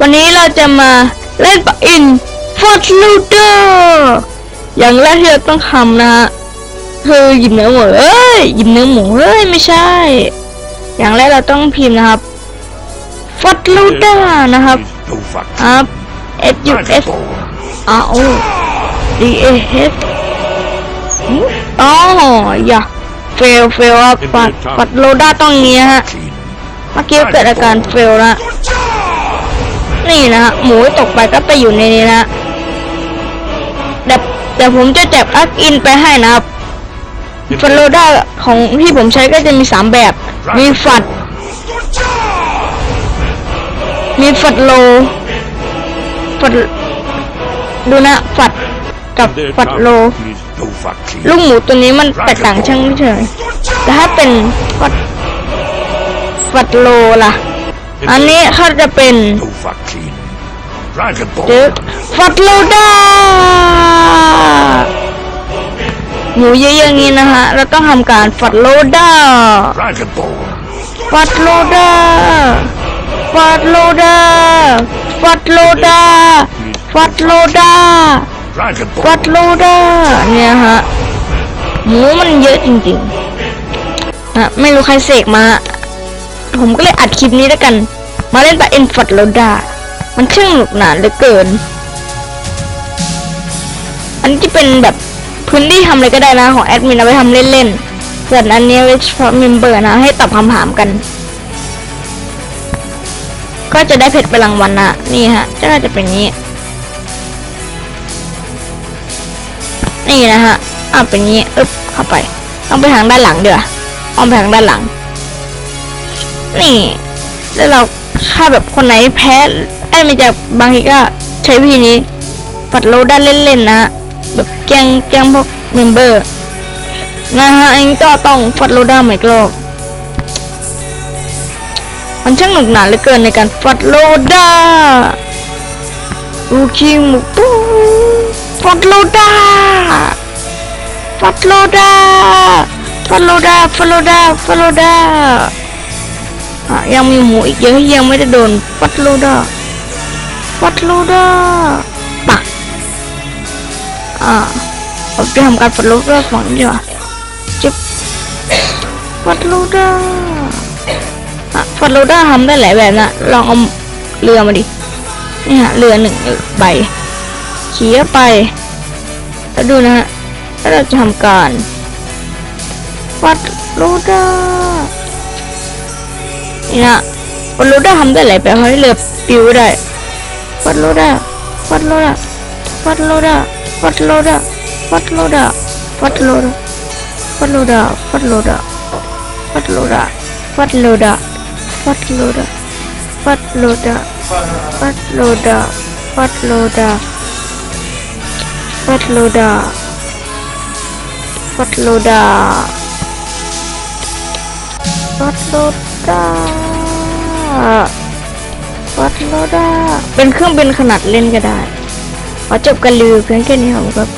วันนี้เราจะมาเล่นปะอินฟอร์ดลูเดอร์อย่างแรกที่เราต้องทำนะฮะคือหยิบเนื้อหมูเอ้ยหยิบเนื้อหมูเอ้ยไม่ใช่ อย่างแรกเราต้องพิมพ์นะครับฟอร์ดลูเดอร์นะครับครับ S U S R O D A H อ๋ออย่าเฟลเฟลครับปัดปัดโลด้าต้องอย่างงี้ฮะเมื่อกี้เกิดอาการเฟลนะ นี่นะฮะหมูตกไปก็ไปอยู่ในนี้นะเดี๋ยวผมจะแจกอักอินไปให้นะครับฟลโลด้าของที่ผมใช้ก็จะมีสามแบบ มีฝัด มีฝัดโลฝัดดูนะฝัดกับ Their ฝัดโล ลูกหมูตัวนี้มันแตกต่างช่างเฉยแต่ถ้าเป็นฝัดฝัดโลล่ะ อันนี้เขาจะเป็น No fuck clean. Dragon หรือ Ball. ฟัดโลดาหมูเยอะๆอย่างนี้นะฮะเราต้องทำการฟัดโลดา Dragon Ball. ฟัดโลดาฟัดโลดาฟัดโลดาฟัดโลดา Dragon ฟัด Ball. โลดาเนี่ยฮะหมูมันเยอะจริงๆนะไม่รู้ใครเสกมา ผมก็เลยอัดคลิปนี้แล้วกัน มาเล่นปะเอ็นฟัดโลดา มันช่างหนุกหนานเหลือเกิน อันนี้จะเป็นแบบพื้นที่ทำอะไรก็ได้นะของแอดมินเอาไปทำเล่นๆส่วนอันนี้ไว้เฉพาะเมมเบอร์นะ ให้ตอบคำถามกัน ก็จะได้เพชรไปรางวัลนะนี่ฮะจะน่าจะเป็นนี้ นี่นะฮะอ่าเป็นงี้ อึ๊บเข้าไป ต้องไปทางด้านหลังเดี๋ยวอ้อมไปทางด้านหลัง นี่ แล้วเราถ้าแบบคนไหนแพ้ไอ้ไม่จะบางทีก็ใช้วิธีนี้ปัดโลด้านเล่นๆนะแบบแกงแกงพวกเมมเบอร์นะฮะอันนี้ก็ต้องฟัดโลด้าใหม่กรอบมันช่างหนุกหนาเหลือเกินในการฟัดโลด้าลูคิงหมูปูฟัดโลด้าฟัดโลด้าฟัดโลด้าฟัดโลด้าฟัดโลด้า ยังมีหมูอีกเยอะที่ยังไม่ได้โดนฟัดโลดาฟัดโลดาปะอ่าเราจะทำการฟัดโลดาฝั่งนี้ดีกว่าจิ๊บฟัดโลดาอะฟัดโลดาทำได้หลายแบบนะลองเอาเรือมาดินี่ฮะเรือหนึ่งใบขี่ไปแล้วดูนะฮะแล้วเราจะทำการฟัดลดานี่นะวัดโลด้าทำได้หลายแบบให้เรือ ปิวได้วัดโลด้าวัดโลด้าวัดโลด้าวัด โลด้าเป็นเครื่องบินขนาดเล่นก็ได้ขอจบกันลือเพียงแค่นี้ครับ